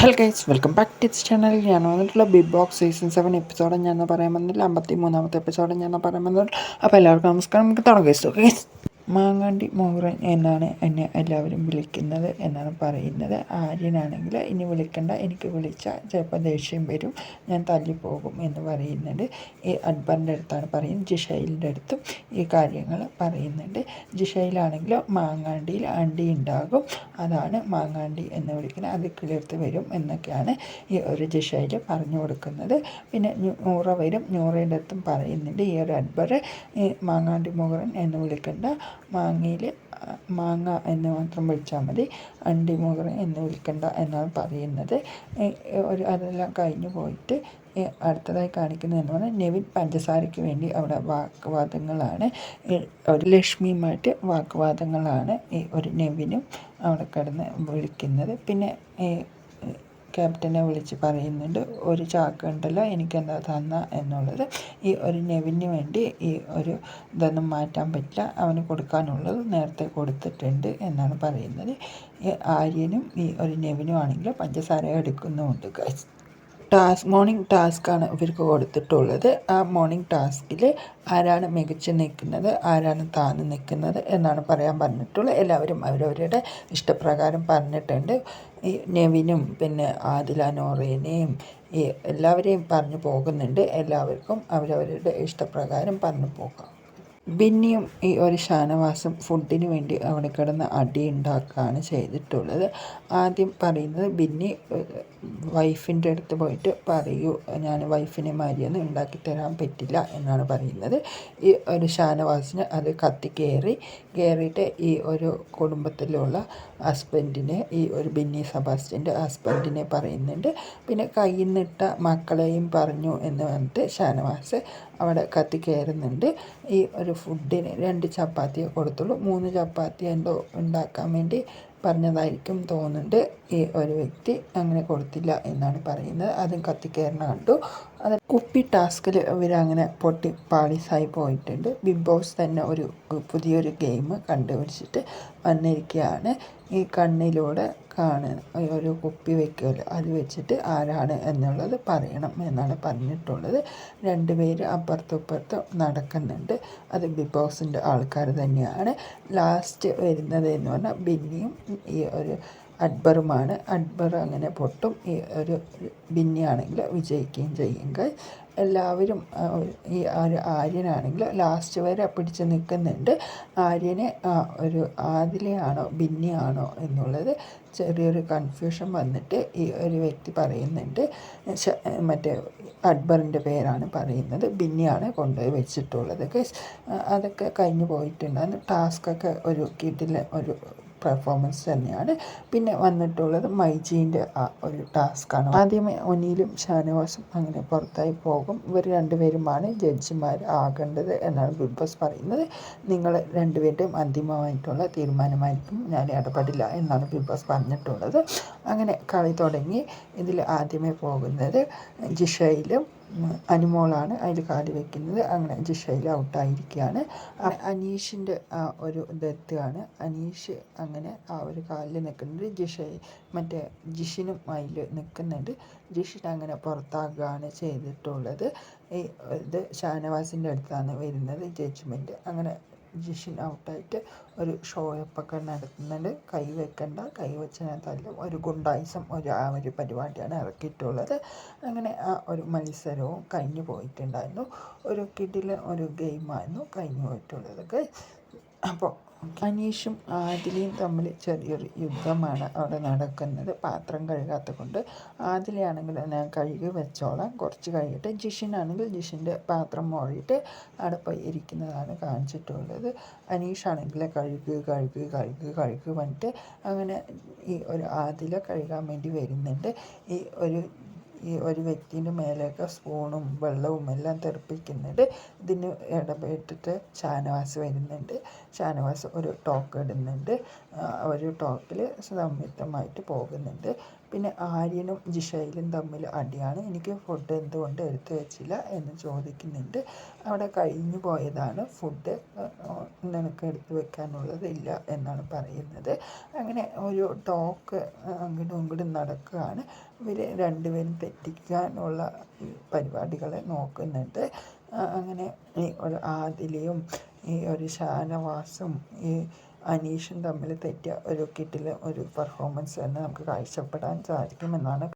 Hello guys welcome back to this channel ഞാൻ വന്നിട്ടുള്ള Bigg Boss season seven episode ഞാൻ പറയാൻ വന്നിട്ടില്ല അമ്പത്തി മൂന്നാമത്തെ എപ്പിസോഡ് ഞാൻ പറയാൻ വന്നിട്ടുള്ള അപ്പോൾ എല്ലാവർക്കും നമസ്കാരം. നമുക്ക് തുടങ്ങാം ഗൈസ് മാങ്ങാണ്ടി മോഹറൻ എന്നാണ് എന്നെ എല്ലാവരും വിളിക്കുന്നത് എന്നാണ് പറയുന്നത്. ആര്യനാണെങ്കിൽ ഇനി വിളിക്കണ്ട എനിക്ക് വിളിച്ചാൽ ചിലപ്പോൾ ദേഷ്യം വരും ഞാൻ തല്ലിപ്പോകും എന്ന് പറയുന്നുണ്ട്. ഈ അക്ബറിന്റെ അടുത്താണ് പറയുന്നത് ജിഷയിലിന്റെ അടുത്തും ഈ കാര്യങ്ങൾ പറയുന്നുണ്ട്. ജിഷയിലാണെങ്കിൽ മാങ്ങാണ്ടിയിൽ അണ്ടി ഉണ്ടാകും. അതാണ് മാങ്ങാണ്ടി എന്ന് വിളിക്കുന്നത്. അത് കിളിർത്ത് വരും എന്നൊക്കെയാണ് ഈ ഒരു ജിഷയിൽ പറഞ്ഞു കൊടുക്കുന്നത്. പിന്നെ നൂറ വരും. നൂറയുടെ അടുത്തും പറയുന്നുണ്ട് ഈ ഒരു അക്ബർ മാങ്ങാണ്ടി മുഹറൻ എന്ന് വിളിക്കേണ്ട. മാങ്ങയിൽ മാങ്ങ എന്ന് മാത്രം വിളിച്ചാൽ മതി. അണ്ടി എന്ന് വിളിക്കണ്ട എന്നാണ് പറയുന്നത്. ഒരു അതെല്ലാം കഴിഞ്ഞു പോയിട്ട് അടുത്തതായി കാണിക്കുന്നത് എന്ന് പറഞ്ഞാൽ നെവിൻ പഞ്ചസാരയ്ക്ക് വേണ്ടി അവിടെ വാക്വാദങ്ങളാണ്. ഒരു ലക്ഷ്മിയുമായിട്ട് വാക്വാദങ്ങളാണ് ഈ ഒരു നെവിനും അവിടെ കിടന്ന് വിളിക്കുന്നത്. പിന്നെ ക്യാപ്റ്റനെ വിളിച്ച് പറയുന്നുണ്ട് ഒരു ചാക്ക് ഉണ്ടല്ലോ എനിക്കെന്താ തന്ന? എന്നുള്ളത്. ഈ ഒരു നെവിന് വേണ്ടി ഈ ഒരു ഇതൊന്നും മാറ്റാൻ പറ്റില്ല. അവന് കൊടുക്കാനുള്ളത് നേരത്തെ കൊടുത്തിട്ടുണ്ട് എന്നാണ് പറയുന്നത്. ഈ ആര്യനും ഈ ഒരു നെവിനും ആണെങ്കിൽ പഞ്ചസാര എടുക്കുന്നുമുണ്ട് ടാസ്ക് മോർണിംഗ് ടാസ്ക്കാണ് ഇവർക്ക് കൊടുത്തിട്ടുള്ളത്. ആ മോർണിംഗ് ടാസ്കിൽ ആരാണ് മികച്ച് നിൽക്കുന്നത് ആരാണ് താന്ന് നിൽക്കുന്നത് എന്നാണ് പറയാൻ പറഞ്ഞിട്ടുള്ളത്. എല്ലാവരും അവരവരുടെ ഇഷ്ടപ്രകാരം പറഞ്ഞിട്ടുണ്ട്. ഈ നെവിനും പിന്നെ ആദില നോറേനെയും ഈ എല്ലാവരെയും പറഞ്ഞു പോകുന്നുണ്ട്. എല്ലാവർക്കും അവരവരുടെ ഇഷ്ടപ്രകാരം പറഞ്ഞു പോകാം. ബിന്നിയും ഈ ഒരു ഷാനവാസും ഫുഡിന് വേണ്ടി അവിടെ കിടന്ന് അടി ഉണ്ടാക്കുകയാണ് ചെയ്തിട്ടുള്ളത്. ആദ്യം പറയുന്നത് ബിന്നി വൈഫിന്റെ അടുത്ത് പോയിട്ട് പറയൂ ഞാൻ വൈഫിനെ മാരിയൊന്നും ഉണ്ടാക്കി തരാൻ പറ്റില്ല എന്നാണ് പറയുന്നത്. ഈ ഒരു ഷാനവാസിന് അത് കത്തി കയറി കയറിയിട്ട് ഈ ഒരു കുടുംബത്തിലുള്ള ഹസ്ബൻഡിനെ ഈ ഒരു ബിന്നി സബാസ്റ്റിന്റെ ഹസ്ബൻഡിനെ പറയുന്നുണ്ട്. പിന്നെ കയ്യിൽ നിന്നിട്ട മക്കളെയും പറഞ്ഞു എന്ന് പറഞ്ഞിട്ട് ഷാനവാസ് അവിടെ കത്തി കയറുന്നുണ്ട് ഈ ഒരു ഫുഡിന് രണ്ട് ചപ്പാത്തിയെ കൊടുത്തുള്ളൂ. മൂന്ന് ചപ്പാത്തി എന്തോ ഉണ്ടാക്കാൻ വേണ്ടി പറഞ്ഞതായിരിക്കും തോന്നുന്നുണ്ട്. ഈ ഒരു വ്യക്തി അങ്ങനെ കൊടുത്തില്ല എന്നാണ് പറയുന്നത്. അതും കത്തിക്കയറിനെ കണ്ടു. അത് കുപ്പി ടാസ്കിൽ ഇവരങ്ങനെ പൊട്ടി പാളിസായി പോയിട്ടുണ്ട്. ബിഗ് ബോസ് തന്നെ ഒരു പുതിയൊരു ഗെയിം കണ്ടുപിടിച്ചിട്ട് വന്നിരിക്കുകയാണ്. ഈ കണ്ണിലൂടെ കാണുക ഒരു കുപ്പി വെക്കുമല്ലോ അത് വെച്ചിട്ട് ആരാണ് എന്നുള്ളത് പറയണം എന്നാണ് പറഞ്ഞിട്ടുള്ളത്. രണ്ട് പേര് അപ്പുറത്തും ഇപ്പുറത്തും നടക്കുന്നുണ്ട്. അത് ബിഗ് ബോസിന്റെ ആൾക്കാർ തന്നെയാണ്. ലാസ്റ്റ് വരുന്നത് എന്ന് പറഞ്ഞാൽ ബിന്നിയും ഈ ഒരു അക്ബറുമാണ്. അക്ബർ അങ്ങനെ പൊട്ടും. ഈ ഒരു ബിന്നിയാണെങ്കിൽ വിജയിക്കുകയും ചെയ്യുക എല്ലാവരും ഈ ഒരു ആര്യനാണെങ്കിൽ ലാസ്റ്റ് വരെ പിടിച്ച് നിൽക്കുന്നുണ്ട്. ആര്യനെ ഒരു ആദിലയാണോ ബിന്നിയാണോ എന്നുള്ളത് ചെറിയൊരു കൺഫ്യൂഷൻ വന്നിട്ട് ഈ ഒരു വ്യക്തി പറയുന്നുണ്ട്. മറ്റേ അക്ബറിന്റെ പേരാണ് പറയുന്നത്. ബിന്നിയാണ് കൊണ്ടുപോയി വെച്ചിട്ടുള്ളത്. അതൊക്കെ കഴിഞ്ഞു പോയിട്ടുണ്ടായിരുന്നു. ടാസ്കൊക്കെ ഒരു കിട്ടില്ല ഒരു പെർഫോമൻസ് തന്നെയാണ്. പിന്നെ വന്നിട്ടുള്ളത് മൈജീന്റെ ആ ഒരു ടാസ്ക്കാണ് ആദ്യമേ ഒനിയിലും ഷാനവാസും അങ്ങനെ പുറത്തായി പോകും. ഇവർ രണ്ടുപേരുമാണ് ജഡ്ജിമാർ ആകേണ്ടത് എന്നാണ് ബിഗ് ബോസ് പറയുന്നത്. നിങ്ങൾ രണ്ടുപേരുടെയും അന്തിമമായിട്ടുള്ള തീരുമാനമായിരിക്കും. ഞാൻ ഇടപെടില്ല എന്നാണ് ബിഗ് ബോസ് പറഞ്ഞിട്ടുള്ളത്. അങ്ങനെ കളി തുടങ്ങി. ഇതിൽ ആദ്യമേ പോകുന്നത് ജിഷയിലും അനുമോളാണ് അതിൽ കാൽ വെക്കുന്നത്. അങ്ങനെ ജിഷയിൽ ഔട്ടായിരിക്കുകയാണ് അനീഷിന്റെ ഒരു ഇതെത്തുകയാണ് അനീഷ് അങ്ങനെ ആ ഒരു കാലിൽ നിൽക്കുന്നുണ്ട്. ജിഷ മറ്റേ ജിഷിനും അതിൽ നിൽക്കുന്നുണ്ട്. ജിഷിൻ അങ്ങനെ പുറത്താകുകയാണ് ചെയ്തിട്ടുള്ളത്. ഇത് ഷാനവാസിന്റെ അടുത്താണ് വരുന്നത് ജഡ്ജ്മെന്റ് അങ്ങനെ ജിഷിൻ ഔട്ടായിട്ട് ഒരു ഷോയപ്പൊക്കെ നടത്തുന്നുണ്ട്. കൈ വെക്കണ്ട കൈ വെച്ചതിനകത്തല്ല ഒരു ഗുണ്ടായിസം ഒരു ആ ഒരു പരിപാടിയാണ് ഇറക്കിയിട്ടുള്ളത്. അങ്ങനെ ആ ഒരു മത്സരവും കഴിഞ്ഞു പോയിട്ടുണ്ടായിരുന്നു. ഒരു കിഡിലെ ഒരു ഗെയിമായിരുന്നു കഴിഞ്ഞു പോയിട്ടുള്ളത്. അപ്പോൾ അനീഷും ആദിലയും തമ്മിൽ ചെറിയൊരു യുദ്ധമാണ് അവിടെ നടക്കുന്നത്. പാത്രം കഴുകാത്ത കൊണ്ട് ആദിലയാണെങ്കിൽ ഞാൻ കഴുകി വെച്ചോളാം. കുറച്ച് കഴുകിയിട്ട് ജിഷിനാണെങ്കിൽ ജിഷിന്റെ പാത്രം മോഴിയിട്ട് അവിടെ പോയി ഇരിക്കുന്നതാണ് കാണിച്ചിട്ടുള്ളത്. അനീഷാണെങ്കിൽ കഴുകു കഴുകു കഴുകു കഴുകു വന്നിട്ട് അങ്ങനെ ഈ ഒരു ആദില കഴുകാൻ വേണ്ടി വരുന്നുണ്ട്. ഈ ഒരു ഈ ഒരു വ്യക്തിന്റെ മേലേക്ക് സ്പൂണും വെള്ളവും എല്ലാം തെറിപ്പിക്കുന്നുണ്ട്. ഇതിന് ഇടപെട്ടിട്ട് ഷാനവാസ് വരുന്നുണ്ട്. ഷാനവാസ് ഒരു ടോക്ക് ഇടുന്നുണ്ട്. ഒരു ടോക്കിൽ സംയുക്തമായിട്ട് പോകുന്നുണ്ട്. പിന്നെ ആര്യനും ജിഷയിലും തമ്മിൽ അടിയാണ്. എനിക്ക് ഫുഡ് എന്തുകൊണ്ട് എടുത്തു വെച്ചില്ല എന്ന് ചോദിക്കുന്നുണ്ട്. അവിടെ കഴിഞ്ഞു പോയതാണ് ഫുഡ് നിനക്ക് എടുത്തു വെക്കാനുള്ളതില്ല എന്നാണ് പറയുന്നത്. അങ്ങനെ ഒരു ടോക്ക് അങ്ങോട്ടും ഇങ്ങോട്ടും നടക്കുകയാണ്. ഇവർ രണ്ടുപേരും തെറ്റിക്കാനുള്ള പരിപാടികളെ നോക്കുന്നുണ്ട്. അങ്ങനെ ഈ ഒരു ആദിലയും ഈ ഒരു ഷാനവാസും ഈ അനീഷും തമ്മിൽ തെറ്റിയ ഒരു കിടിലം ഒരു പെർഫോമൻസ് തന്നെ നമുക്ക് കാഴ്ചപ്പെടാൻ സാധിക്കുമെന്നാണ്